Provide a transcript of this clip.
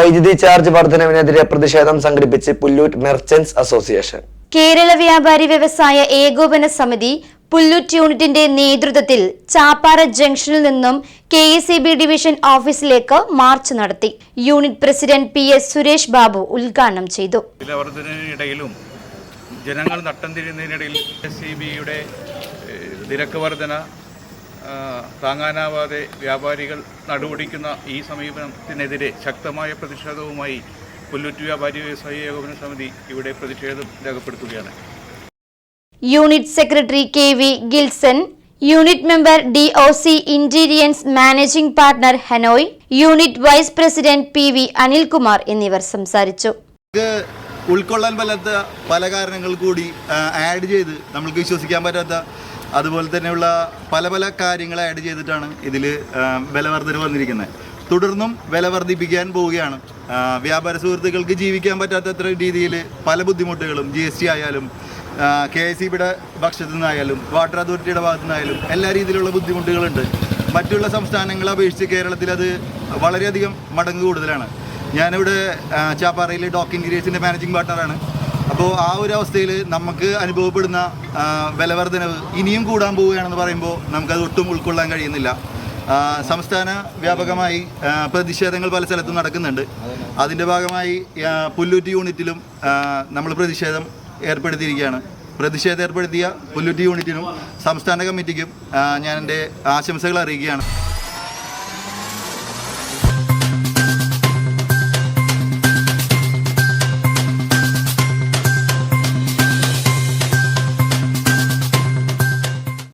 വൈദ്യുതി ചാർജ് വർധനവിനെതിരെ പ്രതിഷേധം സംഘടിപ്പിച്ച് പുല്ലൂറ്റ് മെർച്ചന്റ്സ് അസോസിയേഷൻ. കേരള വ്യാപാരി വ്യവസായ ഏകോപന സമിതി പുല്ലൂറ്റ് യൂണിറ്റിന്റെ നേതൃത്വത്തിൽ ചാപ്പാറ ജംഗ്ഷനിൽ നിന്നും K S E B division ഓഫീസിലേക്ക് മാർച്ച് നടത്തി. Unit president P S Suresh Babu ഉദ്ഘാടനം ചെയ്തു. വിലവർദ്ധനയിടയിലും ജനങ്ങൾ നട്ടം തിരിയുന്നതിനിടയിൽ എസ് സി ബിയുടെ നിരക്ക് വർധന താങ്ങാനാവാതെ വ്യാപാരികൾ നടുപിടിക്കുന്ന ഈ സമീപനത്തിനെതിരെ ശക്തമായ പ്രതിഷേധവുമായി പുല്ലുറ്റ് വ്യാപാരി വ്യവസായ ഏകോപന സമിതി ഇവിടെ പ്രതിഷേധം രേഖപ്പെടുത്തുകയാണ്. Unit secretary K V Gilson unit member D O C interiors managing partner Hanoi unit vice president P V Anilkumar എന്നിവർ സംസാരിച്ചു. ഉൾക്കൊള്ളാൻ പറ്റാത്ത പല കാരണങ്ങൾ കൂടി ആഡ് ചെയ്ത് നമ്മൾക്ക് വിശ്വസിക്കാൻ പറ്റാത്ത അതുപോലെ തന്നെയുള്ള പല പല കാര്യങ്ങൾ ആഡ് ചെയ്തിട്ടാണ് ഇതിൽ വില വന്നിരിക്കുന്നത്. തുടർന്നും വില വർദ്ധിപ്പിക്കാൻ പോവുകയാണ്. വ്യാപാര സുഹൃത്തുക്കൾക്ക് ജീവിക്കാൻ പറ്റാത്തത്ര രീതിയിൽ പല ബുദ്ധിമുട്ടുകളും ജി എസ് ടി ആയാലും കെ എസ് ഇ ബിയുടെ പക്ഷത്തു നിന്നായാലും വാട്ടർ അതോറിറ്റിയുടെ ഭാഗത്തു നിന്നായാലും എല്ലാ രീതിയിലുള്ള ബുദ്ധിമുട്ടുകളുണ്ട്. മറ്റുള്ള സംസ്ഥാനങ്ങളെ അപേക്ഷിച്ച് കേരളത്തിൽ അത് വളരെയധികം മടങ്ങ് കൂടുതലാണ്. ഞാനിവിടെ ചാപ്പാറയിലെ ഡോക്ക് ഇൻഗ്രീസിന്റെ മാനേജിംഗ് പാർട്ണറാണ് അപ്പോൾ ആ ഒരു അവസ്ഥയിൽ നമുക്ക് അനുഭവപ്പെടുന്ന വിലവർധനവ് ഇനിയും കൂടാൻ പോവുകയാണെന്ന് പറയുമ്പോൾ നമുക്കത് ഒട്ടും ഉൾക്കൊള്ളാൻ കഴിയുന്നില്ല. സംസ്ഥാന വ്യാപകമായി പ്രതിഷേധങ്ങൾ പല സ്ഥലത്തും നടക്കുന്നുണ്ട്. അതിന്റെ ഭാഗമായി പുല്ലൂറ്റ് യൂണിറ്റിലും നമ്മൾ പ്രതിഷേധം ഏർപ്പെടുത്തിയിരിക്കുകയാണ്. പ്രതിഷേധം ഏർപ്പെടുത്തിയ പുല്ലൂറ്റ് യൂണിറ്റിനും സംസ്ഥാന കമ്മിറ്റിക്കും ഞാൻ എന്റെ ആശംസകൾ അറിയിക്കുകയാണ്.